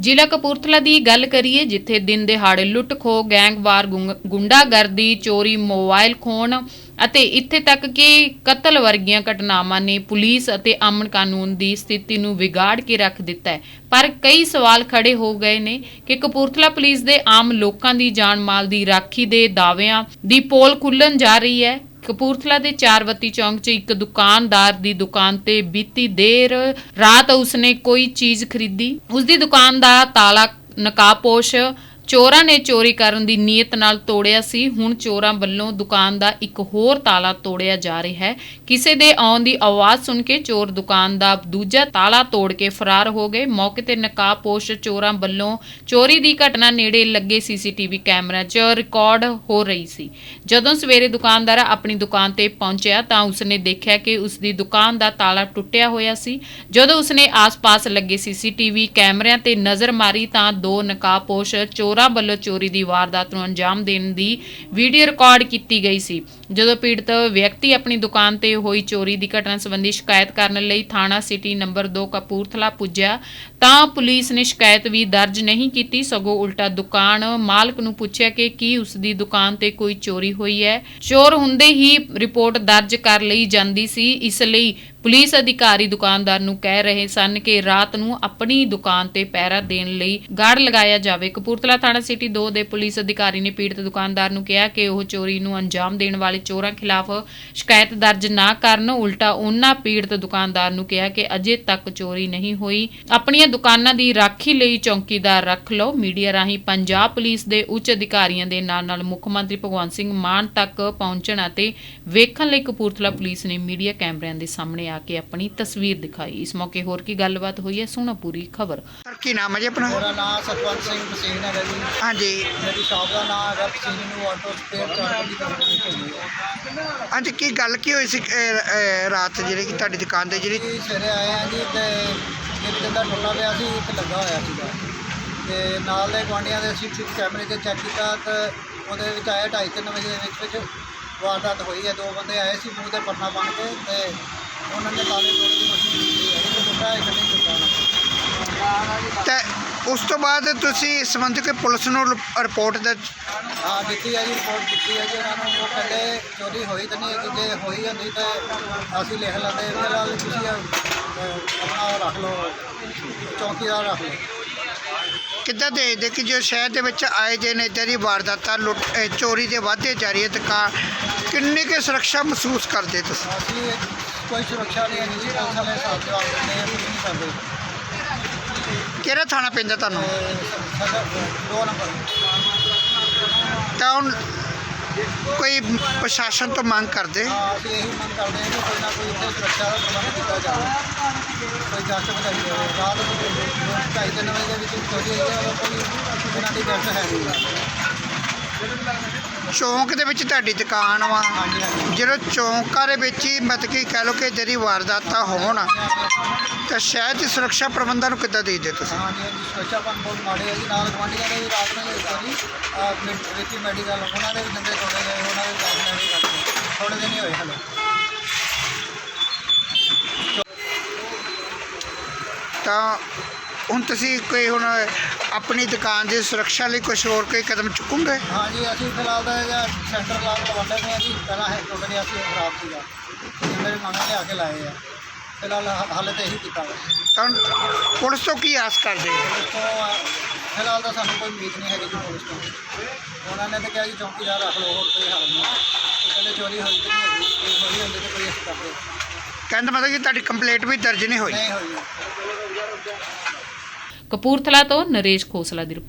ਜ਼ਿਲ੍ਹਾ ਕਪੂਰਥਲਾ ਦੀ ਗੱਲ ਕਰੀਏ, ਜਿੱਥੇ ਦਿਨ ਦਿਹਾੜੇ ਲੁੱਟ ਖੋ ਗੈਂਗਵਾਰ ਗੁੰਗ- ਗੁੰਡਾਗਰਦੀ, ਚੋਰੀ, ਮੋਬਾਈਲ ਖੋਣ ਅਤੇ ਇੱਥੇ ਤੱਕ ਕਿ ਕਤਲ ਵਰਗੀਆਂ ਘਟਨਾਵਾਂ ਨੇ ਪੁਲਿਸ ਅਤੇ ਅਮਨ ਕਾਨੂੰਨ ਦੀ ਸਥਿਤੀ ਨੂੰ ਵਿਗਾੜ ਕੇ ਰੱਖ ਦਿੱਤਾ ਹੈ। ਪਰ ਕਈ ਸਵਾਲ ਖੜੇ ਹੋ ਗਏ ਨੇ ਕਿ ਕਪੂਰਥਲਾ ਪੁਲਿਸ ਦੇ ਆਮ ਲੋਕਾਂ ਦੀ ਜਾਨ ਮਾਲ ਦੀ ਰਾਖੀ ਦੇ ਦਾਅਵਿਆਂ ਦੀ ਪੋਲ ਖੁੱਲਣ ਜਾ ਰਹੀ ਹੈ। ਕਪੂਰਥਲਾ ਦੇ ਚਾਰਵਤੀ ਚੌਂਕ 'ਚ ਇੱਕ ਦੁਕਾਨਦਾਰ ਦੀ ਦੁਕਾਨ ਤੇ ਬੀਤੀ ਦੇਰ ਰਾਤ ਉਸਨੇ ਕੋਈ ਚੀਜ਼ ਖਰੀਦੀ। ਉਸ ਦੀ ਦੁਕਾਨ ਦਾ ਤਾਲਾ ਨਕਾਬਪੋਸ਼ ਚੋਰਾਂ ਨੇ ਚੋਰੀ ਕਰਨ ਦੀ ਨੀਅਤ ਨਾਲ ਤੋੜਿਆ ਸੀ। ਹੁਣ ਚੋਰਾਂ ਵੱਲੋਂ ਦੁਕਾਨ ਦਾ ਇੱਕ ਹੋਰ ਤਾਲਾ ਤੋੜਿਆ ਜਾ ਰਿਹਾ ਹੈ। ਕਿਸੇ ਦੇ ਆਉਣ ਦੀ ਆਵਾਜ਼ ਸੁਣ ਕੇ ਚੋਰ ਦੁਕਾਨ ਦਾ ਦੂਜਾ ਤਾਲਾ ਤੋੜ ਕੇ ਫਰਾਰ ਹੋ ਗਏ। ਮੌਕੇ ਤੇ ਨਕਾਬਪੋਸ਼ ਚੋਰਾਂ ਵੱਲੋਂ ਚੋਰੀ ਦੀ ਘਟਨਾ ਨੇੜੇ ਲੱਗੇ ਸੀਸੀਟੀਵੀ ਕੈਮਰਾ 'ਚ ਰਿਕਾਰਡ ਹੋ ਰਹੀ ਸੀ। ਜਦੋਂ ਸਵੇਰੇ ਦੁਕਾਨਦਾਰ ਆਪਣੀ ਦੁਕਾਨ ਤੇ ਪਹੁੰਚਿਆ ਤਾਂ ਉਸਨੇ ਦੇਖਿਆ ਕਿ ਉਸ ਦੀ ਦੁਕਾਨ ਦਾ ਤਾਲਾ ਟੁੱਟਿਆ ਹੋਇਆ ਸੀ। ਜਦੋਂ ਉਸਨੇ ਆਸ-ਪਾਸ ਲੱਗੇ ਸੀਸੀਟੀਵੀ ਕੈਮਰਿਆਂ ਤੇ ਨਜ਼ਰ ਮਾਰੀ ਤਾਂ ਦੋ ਨਕਾਬਪੋਸ਼ ਚੋਰ ਵੱਲੋਂ ਚੋਰੀ ਦੀ ਵਾਰਦਾਤ ਨੂੰ ਅੰਜਾਮ ਦੇਣ ਦੀ ਵੀਡੀਓ ਰਿਕਾਰਡ ਕੀਤੀ ਗਈ ਸੀ। ਜਦੋਂ ਪੀੜਤ ਵਿਅਕਤੀ ਆਪਣੀ ਦੁਕਾਨ ਤੇ ਹੋਈ ਚੋਰੀ ਦੀ ਘਟਨਾ ਸੰਬੰਧੀ ਸ਼ਿਕਾਇਤ ਕਰਨ ਲਈ ਥਾਣਾ ਸਿਟੀ ਨੰਬਰ 2 ਕਪੂਰਥਲਾ ਪੁੱਜਿਆ, ਤਾਂ ਪੁਲਿਸ ਨੇ ਸ਼ਿਕਾਇਤ ਵੀ ਦਰਜ ਨਹੀਂ ਕੀਤੀ। ਸਗੋਂ ਉਲਟਾ ਦੁਕਾਨ ਮਾਲਕ ਨੂੰ ਪੁੱਛਿਆ ਕਿ ਕੀ ਉਸ ਦੀ ਦੁਕਾਨ ਤੇ ਕੋਈ ਚੋਰੀ ਹੋਈ ਹੈ। ਚੋਰ ਹੁੰਦੇ ਹੀ ਰਿਪੋਰਟ ਦਰਜ ਕਰ ਲਈ ਜਾਂਦੀ ਸੀ। ਇਸ ਲਈ ਪੁਲਿਸ ਅਧਿਕਾਰੀ ਦੁਕਾਨਦਾਰ ਨੂੰ ਕਹਿ ਰਹੇ ਸਨ ਕਿ ਰਾਤ ਨੂੰ ਆਪਣੀ ਦੁਕਾਨ ਤੇ ਪਹਿਰਾ ਦੇਣ ਲਈ ਗਾਰਡ ਲਗਾਇਆ ਜਾਵੇ। ਕਪੂਰਥਲਾ ਥਾਣਾ ਸਿਟੀ 2 ਦੇ ਪੁਲਿਸ ਅਧਿਕਾਰੀ ਨੇ ਪੀੜਤ ਦੁਕਾਨਦਾਰ ਨੂੰ ਕਿਹਾ ਕਿ ਉਹ ਚੋਰੀ ਨੂੰ ਅੰਜਾਮ ਦੇਣ ਵਾਲੇ ਚੋਰਾਂ ਖਿਲਾਫ ਸ਼ਿਕਾਇਤ ਦਰਜ ਨਾ ਕਰਨ, ਉਲਟਾ ਉਹਨਾਂ ਪੀੜਤ ਦੁਕਾਨਦਾਰ ਨੂੰ ਕਿਹਾ ਕਿ ਅਜੇ ਤੱਕ ਚੋਰੀ ਨਹੀਂ ਹੋਈ। ਆਪਣੀਆਂ ਦੁਕਾਨਾਂ ਦੀ ਰਾਖੀ ਲਈ ਚੌਕੀਦਾਰ ਰੱਖ ਲਓ। ਮੀਡੀਆ ਰਾਹੀਂ ਪੰਜਾਬ ਪੁਲਿਸ ਦੇ ਉੱਚ ਅਧਿਕਾਰੀਆਂ ਦੇ ਨਾਲ ਨਾਲ ਮੁੱਖ ਮੰਤਰੀ ਭਗਵੰਤ ਸਿੰਘ ਮਾਨ ਤੱਕ ਪਹੁੰਚਣ ਅਤੇ ਵੇਖਣ ਲਈ ਕਪੂਰਥਲਾ ਪੁਲਿਸ ਨੇ ਮੀਡੀਆ ਕੈਮਰਿਆਂ ਦੇ ਸਾਹਮਣੇ ਆ ਕੇ ਆਪਣੀ ਤਸਵੀਰ ਦਿਖਾਈ। ਇਸ ਮੌਕੇ ਹੋਰ ਕੀ ਗੱਲਬਾਤ ਹੋਈ ਹੈ ਸੁਣੋ ਪੂਰੀ ਖਬਰ। ਸਰ ਕੀ ਨਾਮ ਹੈ ਜੀ ਆਪਣਾ? ਮੇਰਾ ਨਾਮ ਸਤਵੰਤ ਸਿੰਘ ਮਸੀਨ ਹੈਗਾ ਜੀ। ਹਾਂਜੀ। ਮੇਰੀ ਸ਼ਾਪ ਦਾ ਨਾਮ ਹੈਗਾ ਮਸੀਨ ਨੂੰ ਆਟੋ ਸਪੇਅਰ ਚਾਰਜ ਦੀ ਕੰਪਨੀ ਹੈਗੀ ਹੈ ਅੱਜ ਕੀ ਗੱਲ ਕੀ ਹੋਈ ਸੀ ਅਹ, ਅਹ, ਰਾਤ ਜਿਹੜੀ ਕਿ ਤੁਹਾਡੀ ਦੁਕਾਨ ਤੇ ਜਿਹੜੀ ਜੀ ਸਵੇਰੇ ਆਏ ਆ ਜੀ ਤੇ ਇੱਕ ਦਾ ਟੁੱਟਾ ਪਿਆ ਸੀ ਇੱਕ ਲੱਗਾ ਹੋਇਆ ਸੀਗਾ। ਤੇ ਨਾਲ ਦੇ ਗੁਆਂਢੀਆਂ ਦੇ ਅਸੀਂ ਕੈਮਰੇ ਤੇ ਚੈੱਕ ਕੀਤਾ ਤੇ ਉਹਦੇ ਵਿੱਚ ਆਇਆ 2:30 ਵਜੇ ਦੇ ਵਿੱਚ ਵਿੱਚ ਵਾਰਦਾਤ ਹੋਈ ਹੈ। ਦੋ ਬੰਦੇ ਆਏ ਸੀ ਮੂੰਹ ਤੇ ਪਰਨਾ ਬੰਨ ਕੇ ਤੇ ਉਹਨਾਂ ਨੇ ਦੀ ਹੈ ਇੱਕ ਇੱਕ ਨਹੀਂ ਤੇ ਉਸ ਤੋਂ ਬਾਅਦ ਤੁਸੀਂ ਇਸ ਸੰਬੰਧੀ ਕੋਈ ਪੁਲਿਸ ਨੂੰ ਰਿਪ- ਰਿਪੋਰਟ ਹਾਂ ਦਿੱਤੀ ਹੈ ਜੀ ਰਿਪੋਰਟ ਦਿੱਤੀ ਹੈ ਜੀ ਉਹਨਾਂ ਨੂੰ। ਉਹ ਕਹਿੰਦੇ ਚੋਰੀ ਹੋਈ ਤਾਂ ਨਹੀਂ ਹੈਗੀ ਜੇ ਹੋਈ ਹੁੰਦੀ ਤਾਂ ਅਸੀਂ ਲਿਖ ਲੈਂਦੇ ਫਿਲਹਾਲ ਤੁਸੀਂ ਅਹ, ਆਪਣਾ ਉਹ ਰੱਖ ਲਓ ਚੌਕੀਦਾਰ ਰੱਖ ਲਓ। ਕਿੱਦਾਂ ਦੇਖਦੇ ਕਿ ਜੋ ਸ਼ਹਿਰ ਦੇ ਵਿੱਚ ਆਏ ਜੇ ਨੇ ਇੱਦਾਂ ਦੀ ਵਾਰਦਾਤਾਂ ਲੁੱਟ ਅਹ, ਚੋਰੀ ਦੇ ਵਾਧੇ ਜਾਰੀ ਹੈ ਤੇ ਕਾ ਕਿੰਨੀ ਕੁ ਸੁਰੱਖਿਆ ਮਹਿਸੂਸ ਕਰਦੇ ਤੁਸੀਂ? ਅਸੀਂ ਕੋਈ ਸੁਰੱਖਿਆ ਨਹੀਂ ਹੈ ਜੀ ਪੁਲਿਸ ਵਾਲੇ ਹਿਸਾਬ ਜਵਾਬ ਦਿੰਦੇ ਆ ਕੁਝ ਨਹੀਂ ਕਰਦੇ ਕਿਹੜਾ ਥਾਣਾ ਪੈਂਦਾ ਤੁਹਾਨੂੰ? ਤੇ ਸਾਡਾ ਦੋ ਨੰਬਰ। ਤਾਂ ਹੁਣ ਕੋਈ ਪ੍ਰਸ਼ਾਸਨ ਤੋਂ ਮੰਗ ਕਰਦੇ? ਹਾਂ ਅਸੀਂ ਇਹੀ ਮੰਗ ਕਰਦੇ ਹਾਂ ਕਿ ਕੋਈ ਨਾ ਕੋਈ ਇੱਥੇ ਸੁਰੱਖਿਆ ਦਾ ਪ੍ਰਬੰਧ ਕੀਤਾ ਜਾਵੇ। ਕੋਈ ਜਾਂਚ ਬਚਾਈ ਜਾਵੇ। ਰਾਤ ਨੂੰ ਢਾਈ ਤਿੰਨ ਵਜੇ ਦੇ ਵਿੱਚ ਚੋਰੀ ਹੋਈ ਹੈ ਉਦੋਂ ਕੋਈ ਇਹਨਾਂ ਦੀ ਗੈਸ ਹੈ ਨਹੀਂ। ਚੌਂਕ ਦੇ ਵਿੱਚ ਤੁਹਾਡੀ ਦੁਕਾਨ ਵਾ। ਹਾਂਜੀ ਹਾਂਜੀ ਜਦੋਂ ਚੌਂਕਾਂ ਦੇ ਵਿੱਚ ਹੀ ਮਤਲਬ ਕਿ ਕਹਿ ਲਓ ਕਿ ਜਿਹੜੀ ਵਾਰਦਾਤਾਂ ਹੋਣ ਤਾਂ ਸ਼ਹਿਰ ਦੀ ਸੁਰੱਖਿਆ ਪ੍ਰਬੰਧਾਂ ਨੂੰ ਕਿੱਦਾਂ ਦੇਖਦੇ ਤੁਸੀਂ? ਹਾਂ ਜੀ ਹਾਂਜੀ ਸੁਰੱਖਿਆਪਨ ਬਹੁਤ ਮਾੜੇ ਹੈ ਜੀ। ਨਾਲ ਗਵਾਂਢੀਆਂ ਦੇ ਵੀ ਰਾਤ ਨੂੰ ਹੀ ਆਹ ਮਿ- ਰਿੱਕੀ ਮੈਡੀਕਲ ਉਹਨਾਂ ਦੇ ਵੀ ਜਿੰਦੇ ਤੋੜੇ ਗਏ ਉਹਨਾਂ ਦੇ ਰਾਤ ਨੂੰ ਵੀ ਥੋੜੇ ਦਿਨ ਹੀ ਹੋਏ ਹਲੇ। ਤਾਂ ਹੁਣ ਤੁਸੀਂ ਕੋਈ ਹੁਣ ਆਪਣੀ ਦੁਕਾਨ ਦੀ ਸੁਰੱਖਿਆ ਲਈ ਕੁਝ ਹੋਰ ਕੋਈ ਕਦਮ ਚੁੱਕੋਗੇ? ਹਾਂ ਜੀ ਅਸੀਂ ਫਿਲਹਾਲ ਤਾਂ ਇਹਦਾ ਸੈਂਟਰ ਲਾਲ ਲਵਾਉਂਦੇ ਹਾਂ ਜੀ। ਪਹਿਲਾਂ ਹੈ ਟੁੱਟ ਗਿਆ ਸੀ ਖਰਾਬ ਸੀਗਾ। ਇਹ ਮੇਰੇ ਨਵੇਂ ਲਿਆ ਕੇ ਲਾਏ ਆ। ਫਿਲਹਾਲ ਹਾਲੇ ਤਾਂ ਇਹੀ ਕੀਤਾ ਵਾ ਤਾਂ ਪੁਲਿਸ ਤੋਂ ਕੀ ਆਸ ਕਰਦੇ ਹੋ? ਤੋਂ ਫਿਲਹਾਲ ਤਾਂ ਸਾਨੂੰ ਕੋਈ ਉਮੀਦ ਨਹੀਂ ਹੈਗੀ ਜੀ ਪੁਲਿਸ ਤੋਂ। ਉਹਨਾਂ ਨੇ ਤਾਂ ਕਿਹਾ ਜੀ ਚੌਕੀਦਾਰ ਰੱਖ ਲਓ ਹੋਰ ਕੋਈ ਹੱਲ ਨਹੀਂ। ਉਹ ਕਹਿੰਦੇ ਚੋਰੀ ਹੋਈ ਤਾਂ ਨਹੀਂ ਹੈਗੀ। ਜੇ ਹੋਈ ਹੁੰਦੀ ਤਾਂ ਕੋਈ ਅਸੀਂ ਕਰਦੇ ਕਹਿੰਦਾ ਮਤਲਬ ਕਿ ਤੁਹਾਡੀ ਕੰਪਲੇਂਟ ਵੀ ਦਰਜ ਨਹੀਂ ਹੋਈ। ਨਹੀਂ ਹੋਈ। ਕਪੂਰਥਲਾ ਤੋਂ ਨਰੇਸ਼ ਖੋਸਲਾ ਦੀ ਰਿਪੋਰਟ।